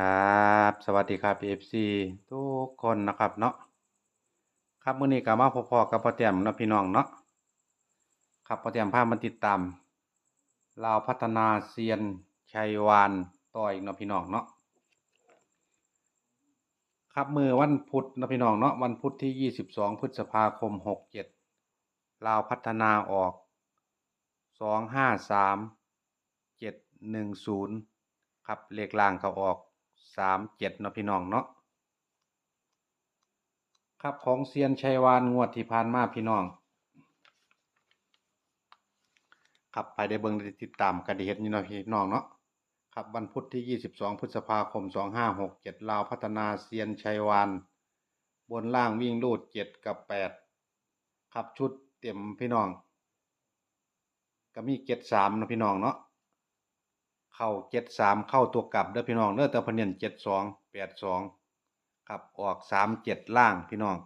ครับ สวัสดีครับ FC ทุกคนนะครับเนาะครับมื้อนี้ก็มาพอๆกับพ่อแต้มนะพี่น้องเนาะครับพ่อแต้มพามาติดตามลาวพัฒนาเซียนชัยวานต่ออีกนะพี่น้องเนาะครับมือวันพุธนะพี่น้องเนาะวันพุธที่ 22 พฤษภาคม 67ลาวพัฒนาออก 253 710 ครับเลขล่างก็ออก สามเจ็ดเนาะพี่น้องเนาะครับของเซียนชัยวานงวดที่ผ่านมาพี่น้องครับไปได้เบิ่งได้ติดตามกันด้เห็นอยู่เนาะพี่น้องเนาะครับวันพุธที่ 22 พฤษภาคม 2567 ลาวพัฒนาเซียนชัยวานบนล่างวิ่งลูด 7 กับ 8 ครับชุดเต็มพี่น้อง ก็มีเจ็ดสามนะพี่น้องเนาะ เข้าเจ็ดสามเข้าตัวกลับเด้อพี่น้องเด้อแต่พนเนียนเจ็ดสองแปดสองครับออกสามเจ็ดล่างพี่น้อง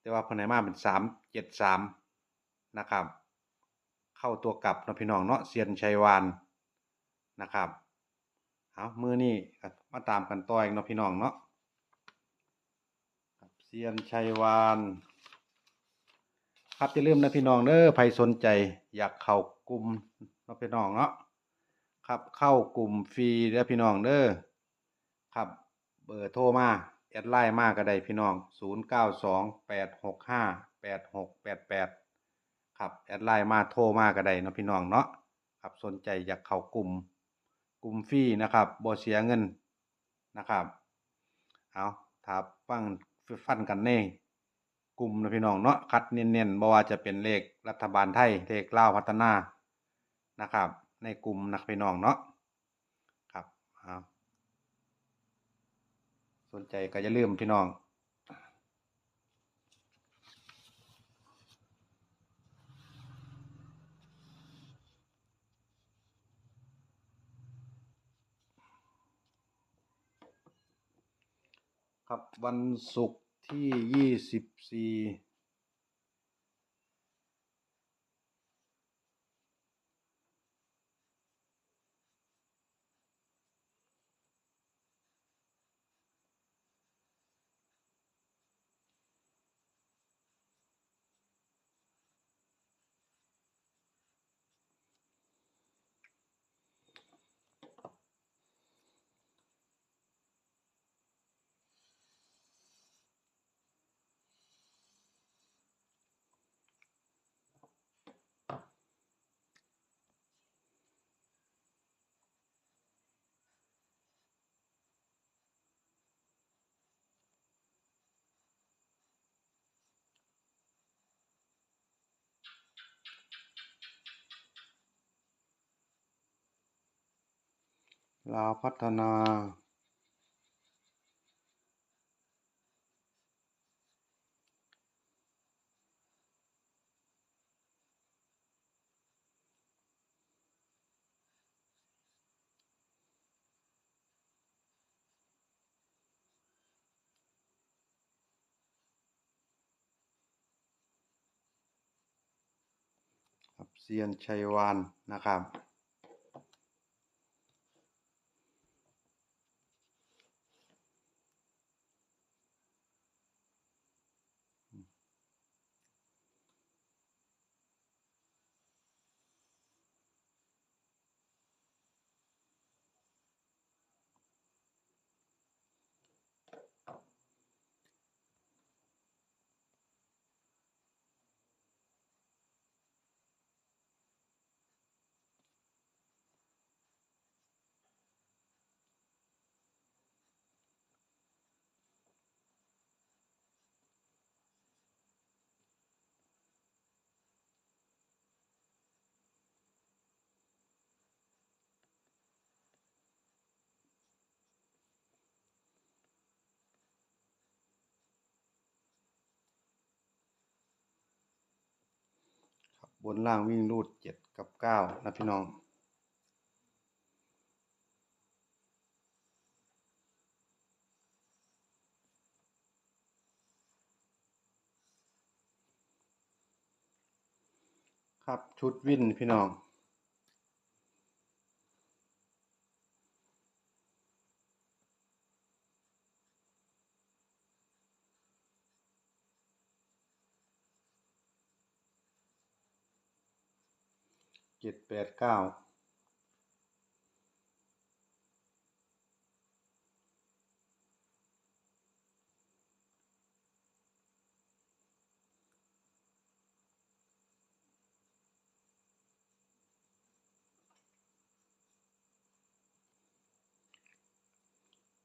แต่ว่าพนไหนมาเป็นสามเจ็ดสามนะครับ เข้าตัวกลับเนาะพี่น้องเนาะเซียนชัยวานนะครับเอามือนี่มาตามกันต่ออีกเนาะพี่น้องเนาะเซียนชัยวานครับอย่าลืมนะพี่น้องเด้อใครสนใจอยากเข้ากลุ่มเนาะพี่น้องเนาะ ครับเข้ากลุ่มฟรีเด้อพี่น้องเด้อครับ เบอร์โทรมาแอดไลน์มาก็ได้พี่น้อง 0928658688 ครับแอดไลน์มาโทรมาก็ได้นะพี่น้องเนาะครับสนใจอยากเข้ากลุ่ม กลุ่มฟรีนะครับบ่เสียเงินนะครับเอาถ้าฟังฟันกันแน่กลุ่มนะพี่น้องเนาะคัดเน้นๆบ่ว่าจะเป็นเลขรัฐบาลไทยเลขลาวพัฒนานะครับ ในกลุ่มนักพี่น้องเนาะครับสนใจก็จะเลืมพี่น้องครับวันศุกร์ที่ 24 ลาวพัฒนาครับเซียนชัยวานนะครับ บนล่างวิ่งรูดเจ็ดกับเก้านะพี่น้องครับชุดวินพี่น้อง เจ็ดแปดเก้า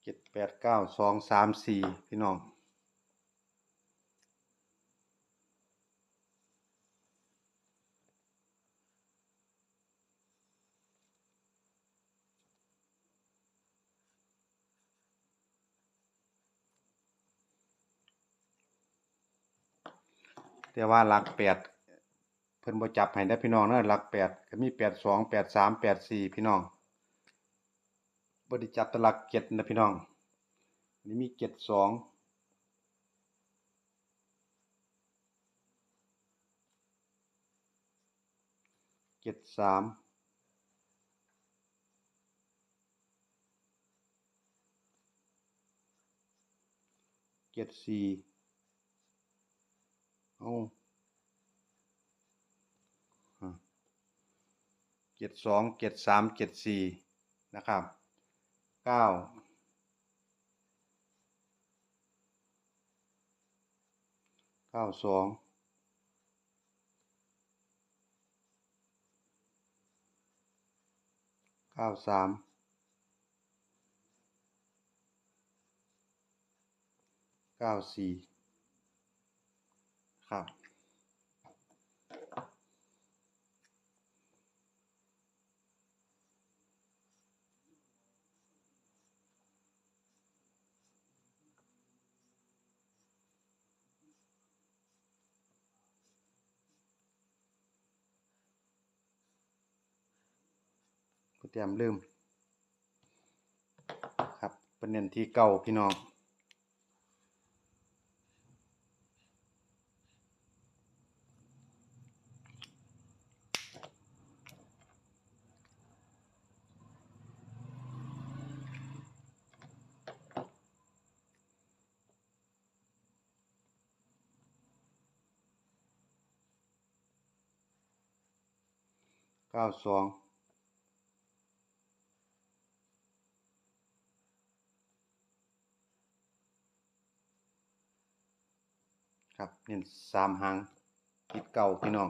เจ็ดแปดเก้าสองสามสี่พี่น้อง แต่ว่าหลักแปดเพิ่นบ่จับให้ได้พี่น้องเนอะหลักแปดก็มีแปดสองแปดสามแปดสี่พี่น้องบ่ได้จับแต่หลักเจ็ดนะพี่น้องนนี้มีเจ็ดสองเจ็ดสามเจ็ดสี่ เอาเจ็ดสองเจ็ดสามเจ็ดสี่นะครับเก้าเก้าสองเก้าสามเก้าสี่ ครับโปรแกรมลืม ครับเป็นเน้นที่เก่าพี่น้อง เก้าสองครับเน้นสามหางคิดเก่าพี่น้อง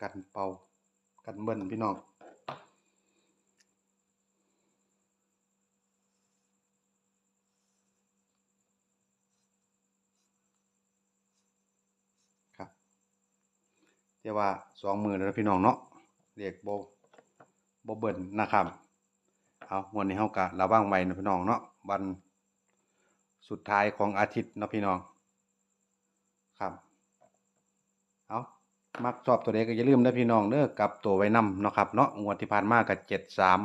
กันเป่ากันเบิ้ลพี่น้องครับแต่ว่าสองมือแล้วนะพี่น้องเนาะเรียกโบโบเบิ้ลนะครับเอาวันนี้เฮากะระวังไว้นะพี่น้องเนาะวันสุดท้ายของอาทิตย์นะพี่น้องครับ มักชอบตัวใดก็อย่าลืมนะพี่น้องเด้อกลับตัวไว้นำเนาะครับเนาะงวดที่ผ่านมากับเจ็ดสาม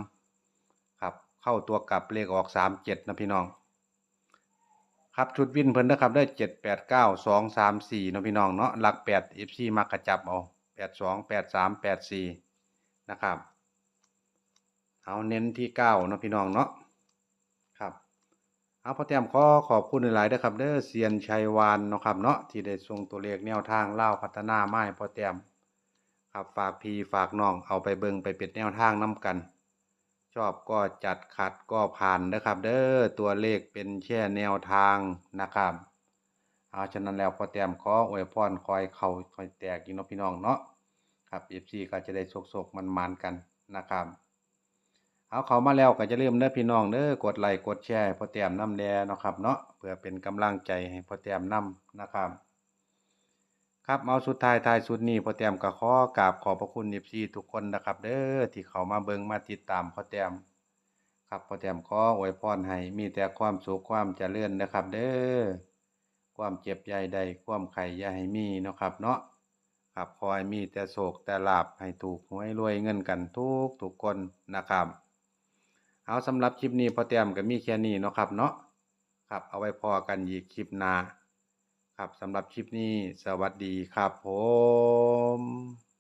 ครับเข้าตัวกลับเลขออกสามเจ็ดนะพี่น้อง ครับชุดวินเพิ่นนะครับได้เจ็ดแปดเก้าสองสามสี่นะพี่น้องเนาะหลักแปดเอฟซีมักกระจับเอาแปดสองแปดสามแปดสี่นะครับ เอาเน้นที่เก้านะพี่น้องเนาะ เอาพ่อแต้มขอขอบคุณหลายๆด้วยครับเด้อเซียนชัยวานเนาะครับเนาะที่ได้ส่งตัวเลขแนวทางเล่าพัฒนาไม้พ่อแต้มครับฝากพี่ฝากน้องเอาไปเบิงไปเป็นแนวทางนํกัน ชอบก็จัดขัดก็ผ่านนะครับ เด้อตัวเลขเป็นแค่แนวทางนะครับเอาฉะนั้นแล้วพ่อแต้มขออวยพรคอยเขาคอยแตกอีกเนาะพี่น้องเนาะครับ FC ก็จะได้โชคๆมันๆกันนะครับ เอาเขามาแล้วก็จะเริ่าลืมเด้อพี่น้องเด้อกดไลค์กดแชร์ให้พ่อแต้มน้ำแดเนาะครับเนาะเพื่อเป็นกำลังใจให้พ่อแต้มน้ำนะครับ ครับเอาสุดท้ายท้ายสุดนี้พอแต้มก็ขอกราบขอบพระคุณ FC ทุกคนนะครับ เด้อที่เขามาเบิ่งมาติดตามพอแต้มครับพอแต้มขออวยพรให้มีแต่ความสุขความเจริญนะครับ เด้อความเจ็บใหญ่ใดความไข่ย่าให้มีเนาะครับเนาะครับขอให้มีแต่โศกแต่ลาบให้ถูกหวยรวยเงินกันทุกทุกคนนะครับ เอาสำหรับคลิปนี้พอเตรียมก็มีแค่นี้เนาะครับเนาะครับเอาไว้พอกันอีกคลิปหน้าครับสำหรับคลิปนี้สวัสดีครับผม